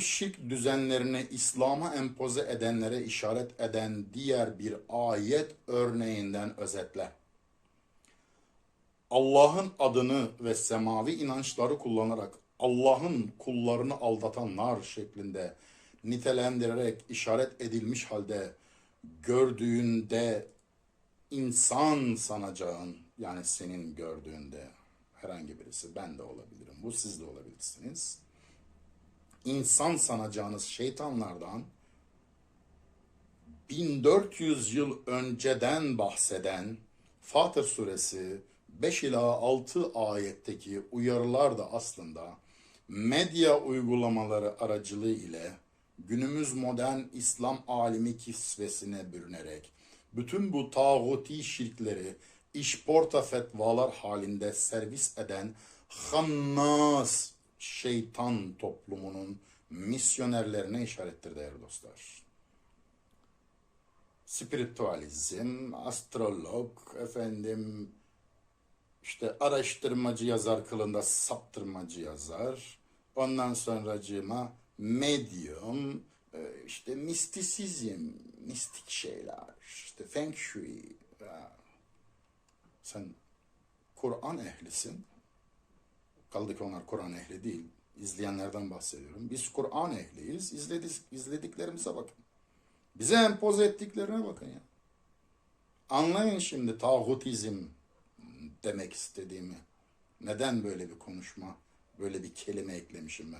takım şirk düzenlerini İslam'a empoze edenlere işaret eden diğer bir ayet örneğinden özetle. Allah'ın adını ve semavi inançları kullanarak Allah'ın kullarını aldatanlar şeklinde nitelendirerek işaret edilmiş halde gördüğünde insan sanacağın yani senin gördüğünde herhangi birisi ben de olabilirim bu siz de olabilirsiniz insan sanacağınız şeytanlardan 1400 yıl önceden bahseden Fatır suresi 5 ila 6 ayetteki uyarılar da aslında medya uygulamaları aracılığı ile günümüz modern İslam alimi kisvesine bürünerek bütün bu tağuti şirkleri işporta fetvalar halinde servis eden hannas şeytan toplumunun misyonerlerine işarettir değerli dostlar spiritualizm, astrolog, efendim işte araştırmacı yazar kılında saptırmacı yazar. Ondan sonracığıma medyum, e, işte mistisizm, mistik şeyler, işte feng shui. Sen Kur'an ehlisin. Kaldı ki onlar Kur'an ehli değil. İzleyenlerden bahsediyorum. Biz Kur'an ehliyiz. İzledik, izlediklerimize bakın. Bize empoze ettiklerine bakın ya. Anlayın şimdi tağutizm demek istediğimi. Neden böyle bir konuşma, böyle bir kelime eklemişim ben.